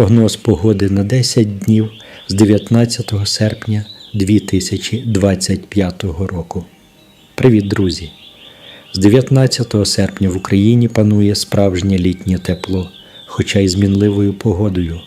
Прогноз погоди на 10 днів з 19 серпня 2025 року. Привіт, друзі! З 19 серпня в Україні панує справжнє літнє тепло, хоча й з мінливою погодою,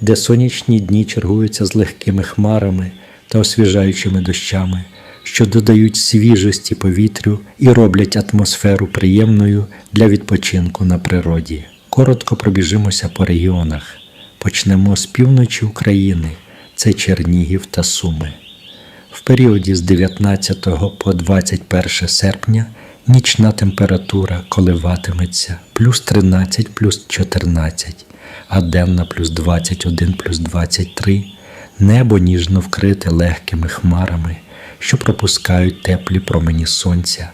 де сонячні дні чергуються з легкими хмарами та освіжаючими дощами, що додають свіжості повітрю і роблять атмосферу приємною для відпочинку на природі. Коротко пробіжимося по регіонах. Почнемо з півночі України, це Чернігів та Суми. В періоді з 19 по 21 серпня нічна температура коливатиметься плюс 13 плюс 14, а денна плюс 21 плюс 23, небо ніжно вкрите легкими хмарами, що пропускають теплі промені сонця,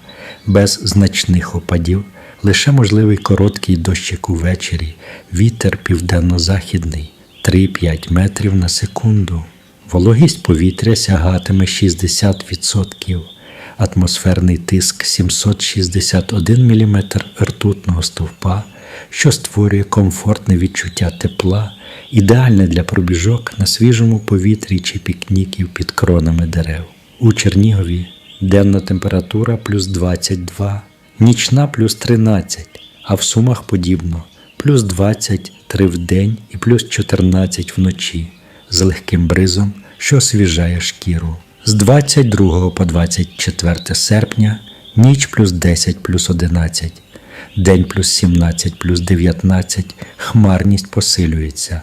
без значних опадів, лише можливий короткий дощик увечері, вітер південно-західний 3-5 метрів на секунду. Вологість повітря сягатиме 60%, атмосферний тиск 761 мм ртутного стовпа, що створює комфортне відчуття тепла, ідеальне для пробіжок на свіжому повітрі чи пікніків під кронами дерев. У Чернігові денна температура плюс 22, нічна плюс 13, а в Сумах подібно. Плюс 23 в день і плюс 14 вночі. З легким бризом, що освіжає шкіру. З 22 по 24 серпня ніч плюс 10 плюс 11, день плюс 17 плюс 19, хмарність посилюється,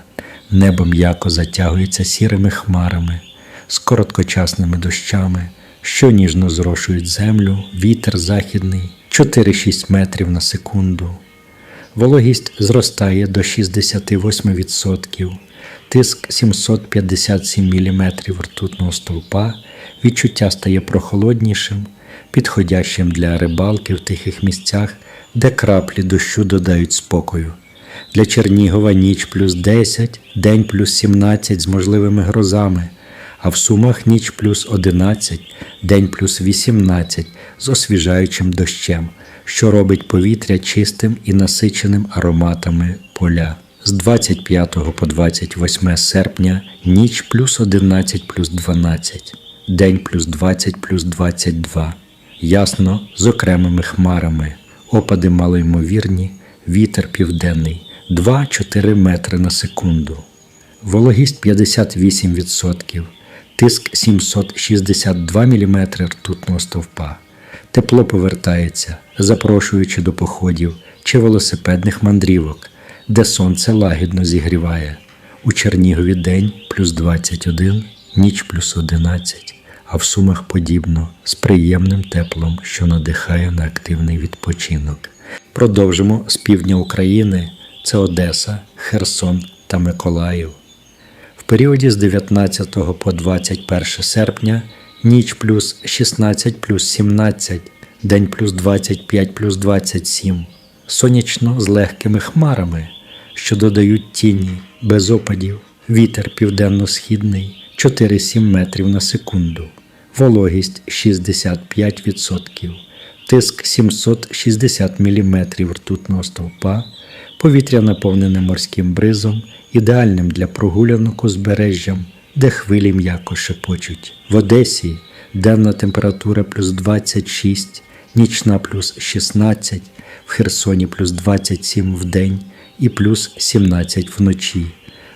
небо м'яко затягується сірими хмарами, з короткочасними дощами, що ніжно зрошують землю, вітер західний 4-6 метрів на секунду. Вологість зростає до 68%, тиск 757 мм ртутного стовпа, відчуття стає прохолоднішим, підходящим для рибалки в тихих місцях, де краплі дощу додають спокою. Для Чернігова ніч плюс 10, день плюс 17 з можливими грозами, а в Сумах ніч плюс 11, день плюс 18 з освіжаючим дощем, що робить повітря чистим і насиченим ароматами поля. З 25 по 28 серпня ніч плюс 11 плюс 12, день плюс 20 плюс 22. Ясно з окремими хмарами, опади малоймовірні, вітер південний 2-4 метри на секунду. Вологість 58%, тиск 762 мм ртутного стовпа. Тепло повертається, запрошуючи до походів чи велосипедних мандрівок, де сонце лагідно зігріває. У Чернігові день плюс 21, ніч плюс 11, а в Сумах подібно з приємним теплом, що надихає на активний відпочинок. Продовжимо з півдня України це Одеса, Херсон та Миколаїв. Періоді з 19 по 21 серпня ніч плюс 16 плюс 17, день плюс 25 плюс 27, сонячно з легкими хмарами, що додають тіні без опадів, вітер південно-східний 4-7 метрів на секунду, вологість 65%, тиск 760 мм ртутного стовпа, повітря наповнене морським бризом, ідеальним для прогулянок узбережжям, де хвилі м'яко шепочуть. В Одесі денна температура плюс 26, нічна плюс 16, в Херсоні плюс 27 в день і плюс 17 вночі,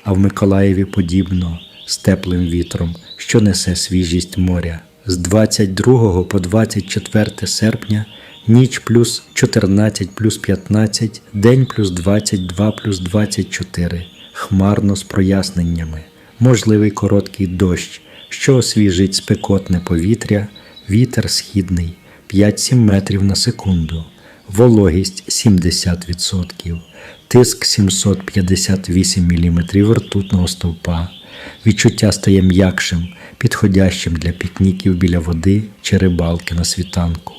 а в Миколаєві подібно з теплим вітром, що несе свіжість моря. З 22 по 24 серпня ніч плюс 14 плюс 15, день плюс 22 плюс 24, хмарно з проясненнями, можливий короткий дощ, що освіжить спекотне повітря, вітер східний 5-7 метрів на секунду, вологість 70%, тиск 758 мм ртутного стовпа, відчуття стає м'якшим, підходящим для пікніків біля води чи рибалки на світанку.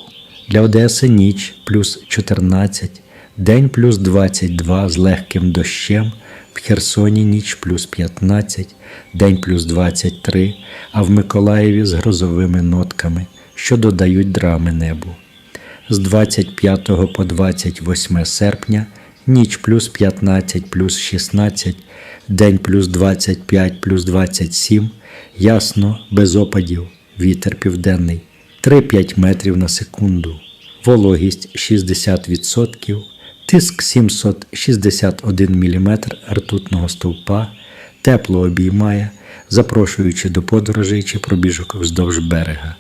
Для Одеси ніч плюс 14, день плюс 22 з легким дощем, Херсоні ніч плюс 15, день плюс 23, а в Миколаєві з грозовими нотками, що додають драми небу. З 25 по 28 серпня ніч плюс 15 плюс 16, день плюс 25 плюс 27, ясно, без опадів, вітер південний 3-5 метрів на секунду, вологість 60%, тиск 761 мм ртутного стовпа, тепло обіймає, запрошуючи до подорожей чи пробіжок вздовж берега.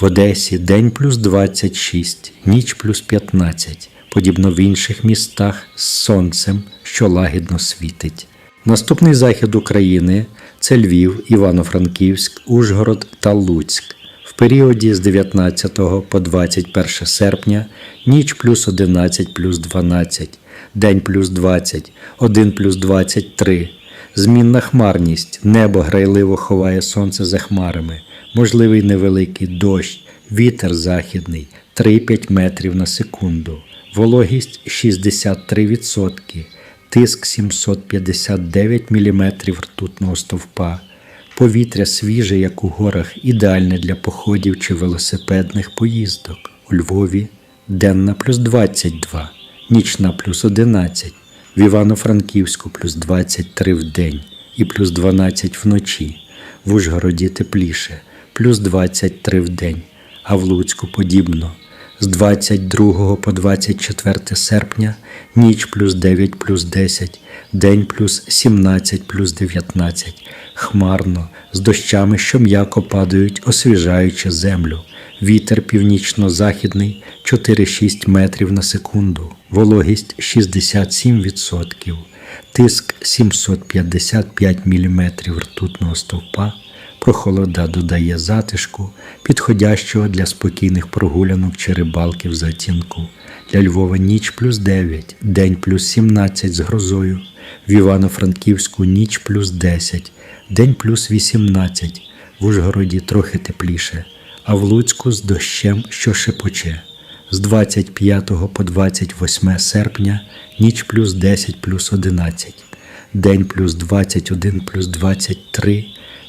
В Одесі день плюс 26, ніч плюс 15, подібно в інших містах з сонцем, що лагідно світить. Наступний захід України це Львів, Івано-Франківськ, Ужгород та Луцьк. В періоді з 19 по 21 серпня ніч плюс 11 плюс 12, день плюс 20, 1 плюс 23. Змінна хмарність, небо грайливо ховає сонце за хмарами, можливий невеликий дощ, вітер західний 3-5 метрів на секунду, вологість 63%, тиск 759 мм ртутного стовпа, повітря свіже, як у горах, ідеальне для походів чи велосипедних поїздок. У Львові денна плюс 22, нічна плюс 11, в Івано-Франківську плюс 23 в день і плюс 12 вночі, в Ужгороді тепліше, плюс 23 в день, а в Луцьку подібно. З 22 по 24 серпня ніч плюс 9 плюс 10, день плюс 17 плюс 19, хмарно, з дощами, що м'яко падають, освіжаючи землю. Вітер північно-західний 4-6 метрів на секунду, вологість 67%, тиск 755 мм ртутного стовпа, прохолода додає затишку, підходящого для спокійних прогулянок чи рибалки в затінку. Для Львова ніч плюс 9, день плюс 17 з грозою, в Івано-Франківську ніч плюс 10, день плюс 18, в Ужгороді трохи тепліше, а в Луцьку з дощем, що шепоче. З 25 по 28 серпня ніч плюс 10 плюс 11, день плюс 21 плюс 23,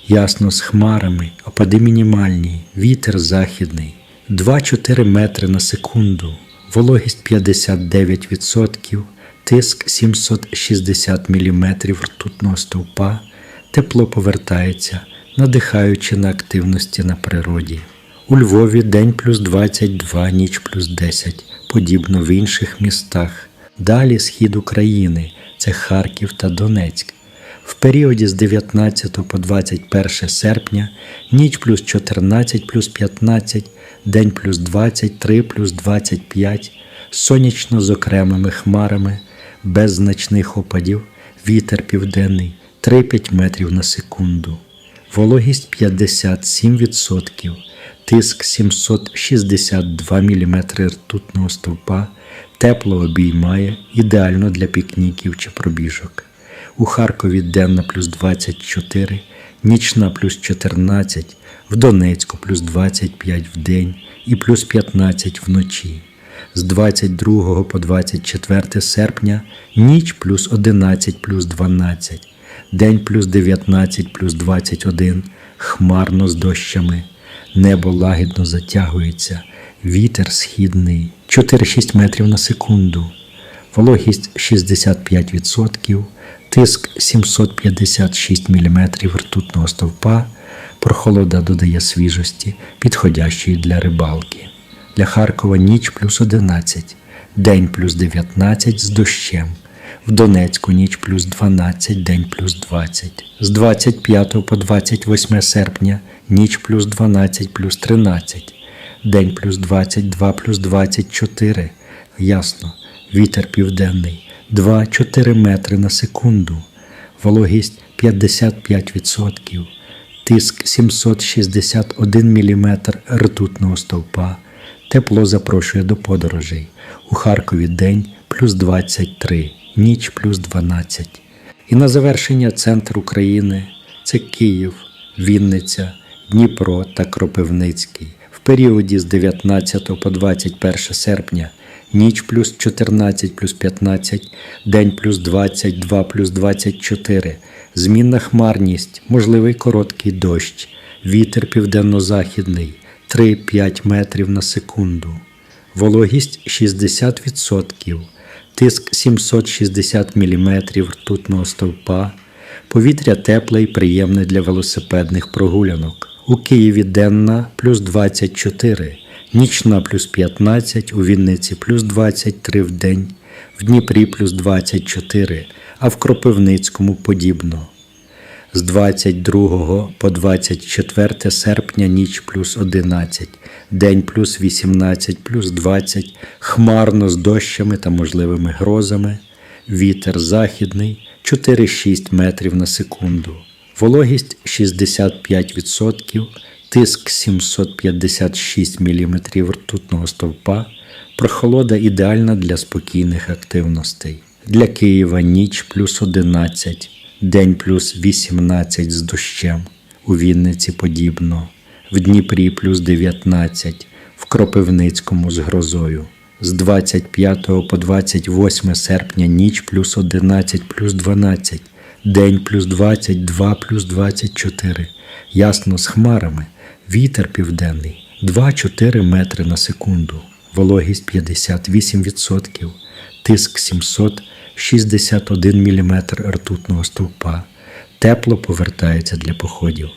ясно з хмарами, опади мінімальні, вітер західний, 2-4 метри на секунду, вологість 59%, тиск 760 мм ртутного стовпа, тепло повертається, надихаючи на активності на природі. У Львові день плюс 22, ніч плюс 10, подібно в інших містах. Далі схід України це Харків та Донецьк. В періоді з 19 по 21 серпня ніч плюс 14 плюс 15, день плюс 23 плюс 25, сонячно з окремими хмарами, без значних опадів, вітер південний 3-5 метрів на секунду, вологість 57%, тиск 762 мм ртутного стовпа, тепло обіймає, ідеально для пікніків чи пробіжок. У Харкові денна плюс 24, нічна плюс 14, в Донецьку плюс 25 в день і плюс 15 вночі. З 22 по 24 серпня ніч плюс 11 плюс 12, день плюс 19 плюс 21, хмарно з дощами, небо лагідно затягується, вітер східний 4-6 метрів на секунду, вологість 65%, тиск 756 мм ртутного стовпа, прохолода додає свіжості, підходящої для рибалки. Для Харкова ніч плюс 11, день плюс 19 з дощем. В Донецьку ніч плюс 12, день плюс 20. З 25 по 28 серпня ніч плюс 12 плюс 13, день плюс 22 плюс 24. Ясно, вітер південний 2-4 метри на секунду, вологість 55%, тиск 761 мм ртутного стовпа. Тепло запрошує до подорожей. У Харкові день плюс 23, ніч плюс 12. І на завершення центр України це Київ, Вінниця, Дніпро та Кропивницький. В періоді з 19 по 21 серпня ніч плюс 14 плюс 15, день плюс 22 плюс 24, змінна хмарність, можливий короткий дощ, вітер південно-західний 3-5 метрів на секунду, вологість 60%, тиск 760 мм ртутного стовпа, повітря тепле і приємне для велосипедних прогулянок. У Києві денна плюс 24, нічна плюс 15, у Вінниці плюс 23 в день, в Дніпрі плюс 24, а в Кропивницькому подібно. З 22 по 24 серпня ніч плюс 11, день плюс 18, плюс 20, хмарно з дощами та можливими грозами, вітер західний 4-6 метрів на секунду, вологість 65%, тиск 756 мм ртутного стовпа, прохолода ідеальна для спокійних активностей. Для Києва ніч плюс 11, день плюс 18 з дощем, у Вінниці подібно, в Дніпрі плюс 19, в Кропивницькому з грозою. З 25 по 28 серпня ніч плюс 11 плюс 12, день плюс 22 плюс 24, ясно з хмарами, вітер південний 2-4 метри на секунду, вологість 58%, тиск 761 мм ртутного стовпа. Тепло повертається для походів.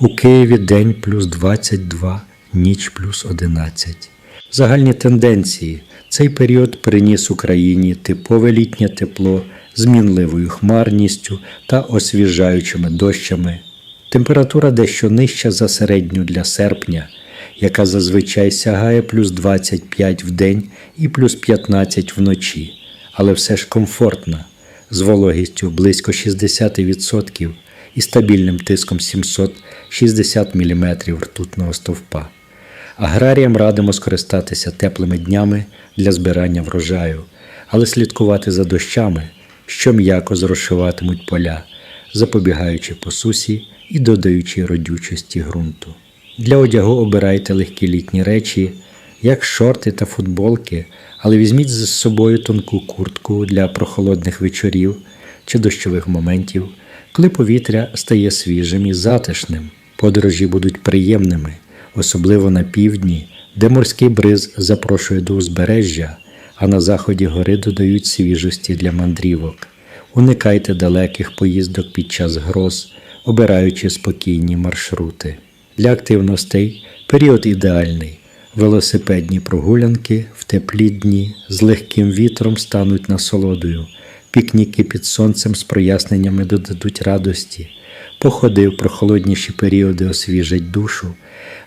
У Києві день плюс 22, ніч плюс 11. Загальні тенденції. Цей період приніс Україні типове літнє тепло з мінливою хмарністю та освіжаючими дощами. Температура дещо нижча за середню для серпня, яка зазвичай сягає плюс 25 в день і плюс 15 вночі, але все ж комфортна, з вологістю близько 60% і стабільним тиском 760 мм ртутного стовпа. Аграріям радимо скористатися теплими днями для збирання врожаю, але слідкувати за дощами, що м'яко зрошуватимуть поля, запобігаючи посусі і додаючи родючості ґрунту. Для одягу обирайте легкі літні речі, як шорти та футболки, але візьміть з собою тонку куртку для прохолодних вечорів чи дощових моментів, коли повітря стає свіжим і затишним. Подорожі будуть приємними особливо на півдні, де морський бриз запрошує до узбережжя, а на заході гори додають свіжості для мандрівок. Уникайте далеких поїздок під час гроз, обираючи спокійні маршрути. Для активностей період ідеальний. Велосипедні прогулянки в теплі дні з легким вітром стануть насолодою. Пікніки під сонцем з проясненнями додадуть радості. Походи в прохолодніші періоди освіжать душу,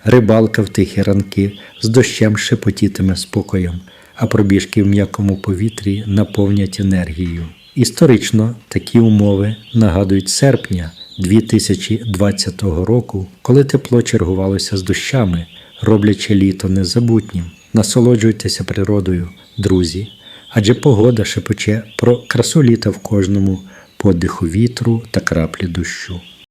рибалка в тихі ранки з дощем шепотітиме спокоєм, а пробіжки в м'якому повітрі наповнять енергією. Історично такі умови нагадують серпня 2020 року, коли тепло чергувалося з дощами, роблячи літо незабутнім. Насолоджуйтеся природою, друзі, адже погода шепоче про красу літа в кожному подиху вітру та краплі дощу.